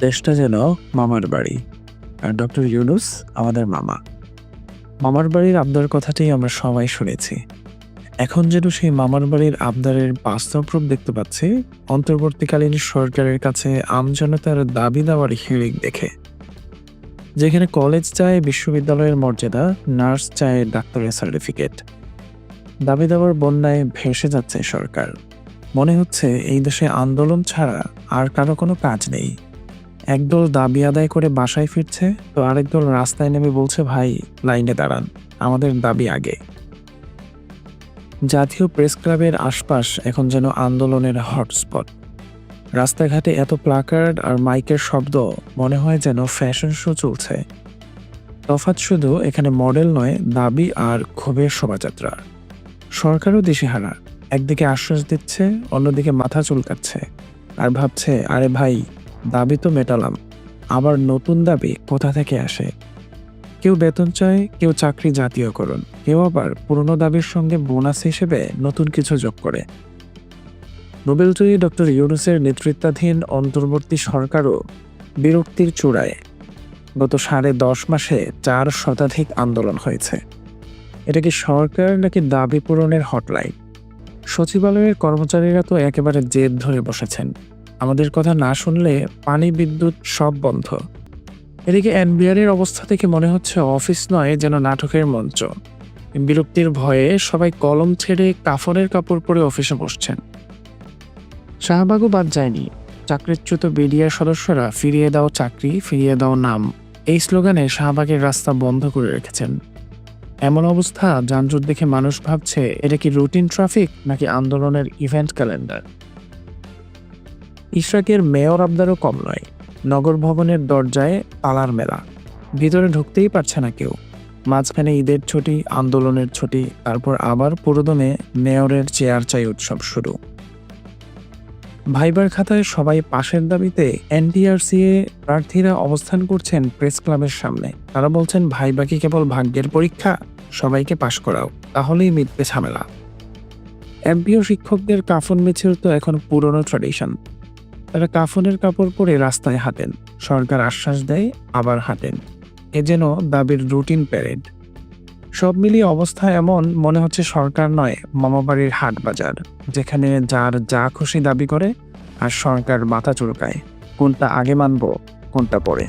দেশটা যেন মামার বাড়ি। আর ডক্টর ইউনুস আমাদের মামা। মামার বাড়ির আবদার কথাটাই আমরা সবাই শুনেছি। এখন যেন সেই মামার বাড়ির আবদারের বাস্তব রূপ দেখতে পাচ্ছি, অন্তর্বর্তীকালীন সরকারের কাছে আমজনতার দাবি দেওয়ার হিড়িক দেখে। যেখানে কলেজ চায় বিশ্ববিদ্যালয়ের মর্যাদা, নার্স চায় ডাক্তারের সার্টিফিকেট। দাবি দেওয়ার বন্যায় ভেসে যাচ্ছে সরকার। মনে হচ্ছে এই দেশে আন্দোলন ছাড়া আর কারও কোনো কাজ নেই। একদল দাবি আদায় করে বাসায় ফিরছে, তো আরেক দল রাস্তায় নেমে বলছে, ভাই, লাইনে দাঁড়ান, আমাদের দাবি আগে। জাতীয় প্রেস ক্লাবের আশপাশ এখন যেন আন্দোলনের হটস্পট। রাস্তাঘাটে এত প্লাকার্ড আর মাইকের শব্দ, মনে হয় যেন ফ্যাশন শো চলছে। তফাৎ শুধু এখানে মডেল নয়, দাবি আর ক্ষোভের শোভাযাত্রা। সরকারও দিশেহারা। একদিকে আশ্বাস দিচ্ছে, অন্যদিকে মাথা চুলকাচ্ছে। আর ভাবছে, আরে ভাই দাবি তো মেটালাম, আবার নতুন দাবি কোথা থেকে আসে? কেউ বেতন চায়, কেউ চাকরি জাতীয়করণ কেউ আবার পুরনো দাবির সঙ্গে বোনাস হিসেবে নতুন কিছু যোগ করে। নোবেলজয়ী ডক্টর ইউনুসের নেতৃত্বাধীন অন্তর্বর্তী সরকারও বিরক্তির চূড়ায় গত সাড়ে দশ মাসে চার শতাধিক আন্দোলন হয়েছে। এটা কি সরকার নাকি দাবি পূরণের হটলাইন? সচিবালয়ের কর্মচারীরা তো একেবারে জেদ ধরে বসেছেন। আমাদের কথা না শুনলে পানি, বিদ্যুৎ সব বন্ধ। এদিকে এনবিআর এর অবস্থা থেকে মনে হচ্ছে অফিস নয় যেন নাটকের মঞ্চ। বিরক্তির ভয়ে সবাই কলম ছেড়ে কাফনের কাপড় পরে অফিসে বসছেন। শাহবাগও বাদ যায়নি। চাকরিচ্যুত বিডিআর সদস্যরা, ফিরিয়ে দাও চাকরি, ফিরিয়ে দাও নাম। এই স্লোগানে শাহবাগের রাস্তা বন্ধ করে রেখেছেন। এমন অবস্থা যানজট দেখে মানুষ ভাবছে, এটা কি রুটিন ট্রাফিক নাকি আন্দোলনের ইভেন্ট ক্যালেন্ডার? ইশরাকের মেয়র আবদারও কম নয়। নগর ভবনের দরজায় তালার মেলা। ভিতরে ঢুকতেই পারছে না কেউ। মাঝখানে ঈদের ছুটি, আন্দোলনের ছুটি, তারপর আবার পুরোদমে মেয়রের চেয়ার চাই উৎসব শুরু। ভাইবার খাতায় সবাই পাশের দাবিতে এনটিআরসিএ প্রার্থীরা অবস্থান করছেন প্রেস ক্লাবের সামনে। তারা বলছেন, ভাইবা কি কেবল ভাগ্যের পরীক্ষা? সবাইকে পাশ করাও। তাহলেই মিটবে ঝামেলা। এমপিও শিক্ষকদের কাফন মিছিল তো এখন পুরনো ট্র্যাডিশন তারা কাফনের কাপড় পরে রাস্তায় হাঁটেন। সরকার আশ্বাস দেয়, আবার হাঁটেন। এ যেন দাবির রুটিন প্যারেড। সব মিলিয়ে অবস্থা এমন, মনে হচ্ছে সরকার নয়, মামাবাড়ির হাট বাজার, যেখানে যার যা খুশি দাবি করে আর সরকার মাথা চুরকায় কোনটা আগে মানব, কোনটা পরে।